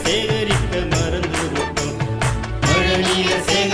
சேகரிக்க மறந்து விட்டோம் மழை நீல சேகரிக்க